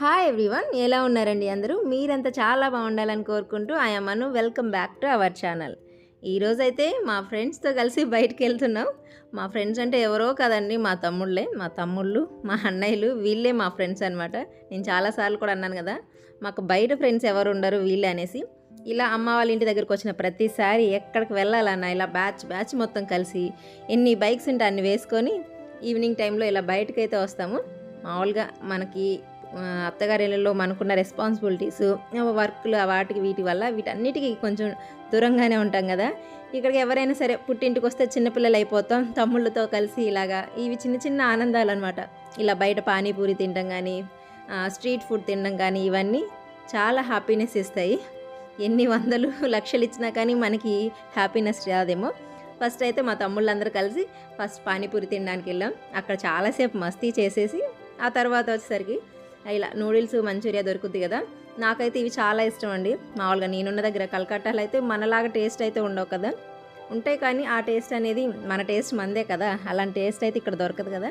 Hi everyone ఎలా ఉన్నారండి అందరూ? మీరంతా చాలా బాగుండాలని కోరుకుంటూ I'm Anu welcome back to our channel ఈరోజైతే మా ఫ్రెండ్స్తో కలిసి బయటికి వెళ్తున్నాం మా ఫ్రెండ్స్ అంటే ఎవరో కదండి మా తమ్ముళ్ళే. మా తమ్ముళ్ళు మా అన్నయ్యలు వీళ్ళే మా ఫ్రెండ్స్ అనమాట నేను చాలాసార్లు కూడా అన్నాను కదా మాకు బయట ఫ్రెండ్స్ ఎవరు ఉండరు వీళ్ళే అనేసి. ఇలా అమ్మ వాళ్ళ ఇంటి దగ్గరికి వచ్చిన ప్రతిసారి ఎక్కడికి వెళ్ళాలన్నా ఇలా బ్యాచ్ బ్యాచ్ మొత్తం కలిసి ఎన్ని బైక్స్ ఉంటే అన్ని వేసుకొని ఈవినింగ్ టైంలో ఇలా బయటకైతే వస్తాము. మామూలుగా మనకి అత్తగారిళ్ళలో మనకున్న రెస్పాన్సిబిలిటీస్ వర్క్లు వాటికి వీటి వల్ల వీటన్నిటికీ కొంచెం దూరంగానే ఉంటాం కదా. ఇక్కడికి ఎవరైనా సరే పుట్టింటికి వస్తే చిన్నపిల్లలు అయిపోతాం తమ్ముళ్ళతో కలిసి ఇలాగా ఇవి చిన్న చిన్న ఆనందాలు అనమాట ఇలా బయట పానీపూరి తినడం కానీ స్ట్రీట్ ఫుడ్ తినడం కానీ ఇవన్నీ చాలా హ్యాపీనెస్ ఇస్తాయి. ఎన్ని వందలు లక్షలు ఇచ్చినా కానీ మనకి హ్యాపీనెస్ రాదేమో. ఫస్ట్ అయితే మా తమ్ముళ్ళందరూ కలిసి ఫస్ట్ పానీపూరి తినడానికి వెళ్ళాం అక్కడ చాలాసేపు మస్తీ చేసేసి ఆ తర్వాత వచ్చేసరికి ఇలా నూడిల్స్ మంచూరియా దొరుకుద్ది కదా. నాకైతే ఇవి చాలా ఇష్టం అండి. మామూలుగా నేనున్న దగ్గర కలకట్టాలో అయితే మనలాగా టేస్ట్ అయితే ఉండవు కదా. ఉంటాయి కానీ ఆ టేస్ట్ అనేది మన టేస్ట్ మందే కదా. అలాంటి టేస్ట్ అయితే ఇక్కడ దొరకదు కదా.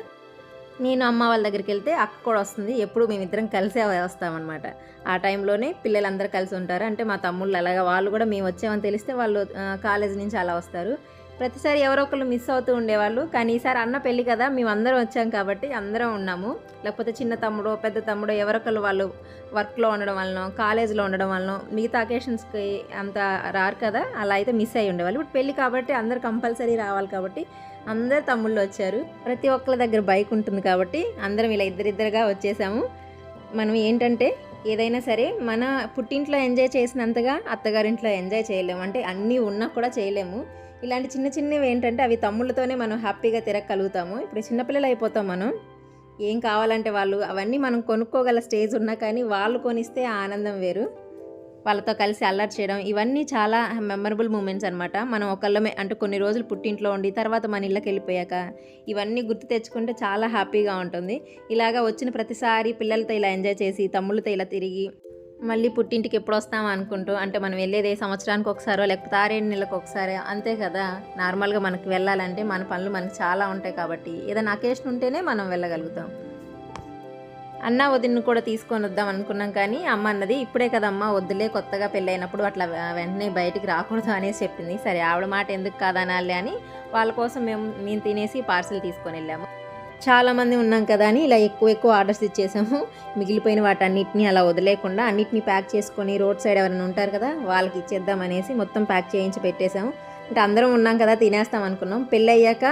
నేను అమ్మ వాళ్ళ దగ్గరికి వెళ్తే అక్క కూడా వస్తుంది. ఎప్పుడు మేమిద్దరం కలిసే వస్తామన్నమాట. ఆ టైంలోనే పిల్లలందరూ కలిసి ఉంటారు. అంటే మా తమ్ముళ్ళు అలాగా వాళ్ళు కూడా మేము వచ్చామని తెలిస్తే వాళ్ళు కాలేజ్ కాలేజీ నుంచి అలా వస్తారు. ప్రతిసారి ఎవరో ఒకళ్ళు మిస్ అవుతూ ఉండేవాళ్ళు. కానీ ఈసారి అన్న పెళ్ళి కదా మేము అందరం వచ్చాం కాబట్టి అందరం ఉన్నాము. లేకపోతే చిన్న తమ్ముడో పెద్ద తమ్ముడో ఎవరొకళ్ళు వాళ్ళు వర్క్లో ఉండడం వలన కాలేజ్లో ఉండడం వలన మిగతా అకేషన్స్కి అంత రారు కదా అలా అయితే మిస్ అయ్యి ఉండేవాళ్ళు. ఇప్పుడు పెళ్ళి కాబట్టి అందరు కంపల్సరీ రావాలి కాబట్టి అందరు తమ్ముళ్ళు వచ్చారు. ప్రతి ఒక్కరి దగ్గర బైక్ ఉంటుంది కాబట్టి అందరం ఇలా ఇద్దరిద్దరుగా వచ్చేసాము. మనం ఏంటంటే ఏదైనా సరే మన పుట్టింట్లో ఎంజాయ్ చేసినంతగా అత్తగారింట్లో ఎంజాయ్ చేయలేము. అంటే అన్నీ ఉన్నా కూడా చేయలేము. ఇలాంటి చిన్న చిన్నవి ఏంటంటే అవి తమ్ముళ్ళతోనే మనం హ్యాపీగా తిరగలుగుతాము ఇప్పుడు చిన్నపిల్లలు అయిపోతాం మనం. ఏం కావాలంటే వాళ్ళు అవన్నీ మనం కొనుక్కోగల స్టేజ్ ఉన్నా కానీ వాళ్ళు కొనిస్తే ఆనందం వేరు. వాళ్ళతో కలిసి అల్లరి చేయడం ఇవన్నీ చాలా మెమరబుల్ మూమెంట్స్ అనమాట మనం ఒకళ్ళమే అంటే కొన్ని రోజులు పుట్టింట్లో ఉండి తర్వాత మన ఇళ్ళకి వెళ్ళిపోయాక ఇవన్నీ గుర్తు తెచ్చుకుంటే చాలా హ్యాపీగా ఉంటుంది. ఇలాగా వచ్చిన ప్రతిసారి పిల్లలతో ఇలా ఎంజాయ్ చేసి తమ్ముళ్ళతో ఇలా తిరిగి మళ్ళీ పుట్టింటికి ఎప్పుడు వస్తామో అనుకుంటూ అంటే మనం వెళ్ళేది సంవత్సరానికి ఒకసారో లేకపోతే ఆరేడు నెలలకు ఒకసారి అంతే కదా. నార్మల్గా మనకి వెళ్ళాలంటే మన పనులు మనకి చాలా ఉంటాయి కాబట్టి ఏదైనా అకేషన్ ఉంటేనే మనం వెళ్ళగలుగుతాం. అన్న వదిన్ని కూడా తీసుకొని వద్దాం అనుకున్నాం కానీ అమ్మ అన్నది ఇప్పుడే కదమ్మా వద్దులే కొత్తగా పెళ్ళైనప్పుడు అట్లా వెంటనే బయటికి రాకూడదు అనేసి చెప్పింది. సరే ఆవిడ మాట ఎందుకు కాదనాలి అని వాళ్ళ కోసం మేము మేము తినేసి పార్సిల్ తీసుకొని వెళ్ళాము. చాలామంది ఉన్నాం కదా అని ఇలా ఎక్కువ ఎక్కువ ఆర్డర్స్ ఇచ్చేసాము. మిగిలిపోయిన వాటన్నిటిని అలా వదిలేకుండా అన్నిటిని ప్యాక్ చేసుకొని రోడ్ సైడ్ ఎవరైనా ఉంటారు కదా వాళ్ళకి ఇచ్చేద్దాం అనేసి మొత్తం ప్యాక్ చేయించి పెట్టేశాము. అంటే అందరం ఉన్నాం కదా తినేస్తాం అనుకున్నాం. పెళ్ళి అయ్యాక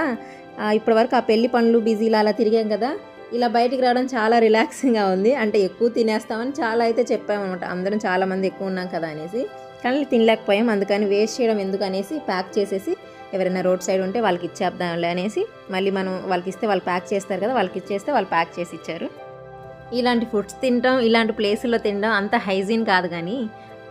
ఇప్పటి వరకు ఆ పెళ్ళి పనులు బిజీలు అలా తిరిగాం కదా ఇలా బయటికి రావడం చాలా రిలాక్సింగ్గా ఉంది. అంటే ఎక్కువ తినేస్తామని చాలా అయితే చెప్పామన్నమాట అందరం చాలామంది ఎక్కువ ఉన్నాం కదా అనేసి. కానీ తినలేకపోయాం. అందుకని వేస్ట్ చేయడం ఎందుకు అనేసి ప్యాక్ చేసేసి ఎవరైనా రోడ్ సైడ్ ఉంటే వాళ్ళకి ఇచ్చేద్దాంలే అనేసి మళ్ళీ మనం వాళ్ళకి ఇస్తే వాళ్ళు ప్యాక్ చేస్తారు కదా వాళ్ళకి ఇచ్చేస్తే వాళ్ళు ప్యాక్ చేసి ఇచ్చారు. ఇలాంటి ఫుడ్స్ తినడం ఇలాంటి ప్లేసుల్లో తినడం అంత హైజీన్ కాదు కానీ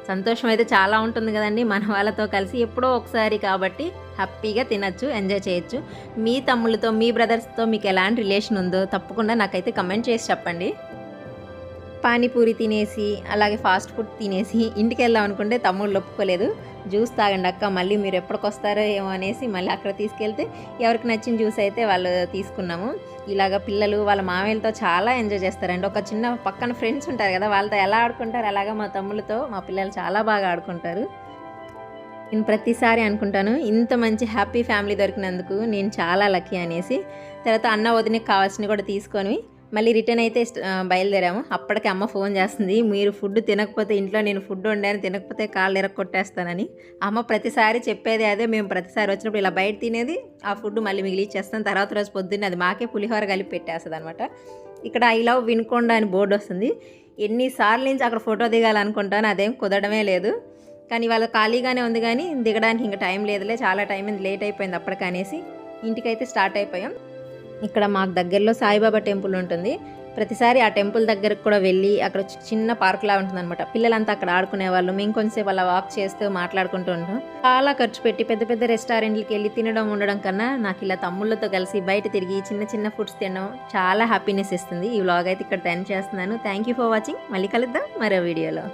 సంతోషం అయితే చాలా ఉంటుంది కదండి. మన వాళ్ళతో కలిసి ఎప్పుడో ఒకసారి కాబట్టి హ్యాపీగా తినచ్చు ఎంజాయ్ చేయొచ్చు. మీ తమ్ముళ్ళతో మీ బ్రదర్స్తో మీకు ఎలాంటి రిలేషన్ ఉందో తప్పకుండా నాకైతే కమెంట్ చేసి చెప్పండి. పానీపూరి తినేసి అలాగే ఫాస్ట్ ఫుడ్ తినేసి ఇంటికి వెళ్దాం అనుకుంటే తమ్ముళ్ళు ఒప్పుకోలేదు. జ్యూస్ తాగండి అక్క మళ్ళీ మీరు ఎప్పటికొస్తారో ఏమో అనేసి మళ్ళీ అక్కడ తీసుకెళ్తే ఎవరికి నచ్చిన జ్యూస్ అయితే వాళ్ళు తీసుకున్నాము. ఇలాగ పిల్లలు వాళ్ళ మామయ్యలతో చాలా ఎంజాయ్ చేస్తారండి. ఒక చిన్న పక్కన ఫ్రెండ్స్ ఉంటారు కదా వాళ్ళతో ఎలా ఆడుకుంటారు? అలాగా మా తమ్ముళ్ళతో మా పిల్లలు చాలా బాగా ఆడుకుంటారు. నేను ప్రతిసారి అనుకుంటాను ఇంత మంచి హ్యాపీ ఫ్యామిలీ దొరికినందుకు నేను చాలా లక్కీ అనేసి. తర్వాత అన్న వదినకి కావాల్సినవి కూడా తీసుకొని మళ్ళీ రిటర్న్ అయితే బయలుదేరాము. అప్పటికి అమ్మ ఫోన్ చేస్తుంది మీరు ఫుడ్ తినకపోతే ఇంట్లో నేను ఫుడ్ వండాను తినకపోతే కాళ్ళు ఎరగొట్టేస్తానని అమ్మ ప్రతిసారి చెప్పేది అదే మేము ప్రతిసారి వచ్చినప్పుడు ఇలా బయట తినేది ఆ ఫుడ్ మళ్ళీ మిగిలిచ్చేస్తాం తర్వాత రోజు పొద్దున్నే అది మాకే పులిహోర కలిపి పెట్టేస్తుంది అనమాట ఇక్కడ ఐ లవ్ వినుకొండ అని బోర్డు వస్తుంది. ఎన్నిసార్లు నుంచి అక్కడ ఫోటో దిగాలనుకుంటాను అదేం కుదరడమే లేదు. కానీ వాళ్ళ ఖాళీగానే ఉంది కానీ దిగడానికి ఇంకా టైం లేదులే చాలా టైం లేట్ అయిపోయింది అప్పటికనేసి. ఇంటికైతే స్టార్ట్ అయిపోయాం. ఇక్కడ మాకు దగ్గరలో సాయిబాబా టెంపుల్ ఉంటుంది. ప్రతిసారి ఆ టెంపుల్ దగ్గరకు కూడా వెళ్ళి అక్కడ చిన్న పార్క్ లా ఉంటుంది అనమాట పిల్లలంతా అక్కడ ఆడుకునే వాళ్ళు మేము కొంచెంసేపు అలా వాక్ చేస్తూ మాట్లాడుకుంటూ ఉంటాం. చాలా ఖర్చు పెట్టి పెద్ద పెద్ద రెస్టారెంట్లకి వెళ్ళి తినడం ఉండడం కన్నా నాకు ఇలా తమ్ముళ్ళతో కలిసి బయట తిరిగి చిన్న చిన్న ఫుడ్స్ తినడం చాలా హ్యాపీనెస్ ఇస్తుంది. ఈ వ్లాగ్ అయితే ఇక్కడ టెన్ చేస్తున్నాను. థ్యాంక్ యూ ఫర్ వాచింగ్ మళ్ళీ కలుద్దాం మరో వీడియోలో.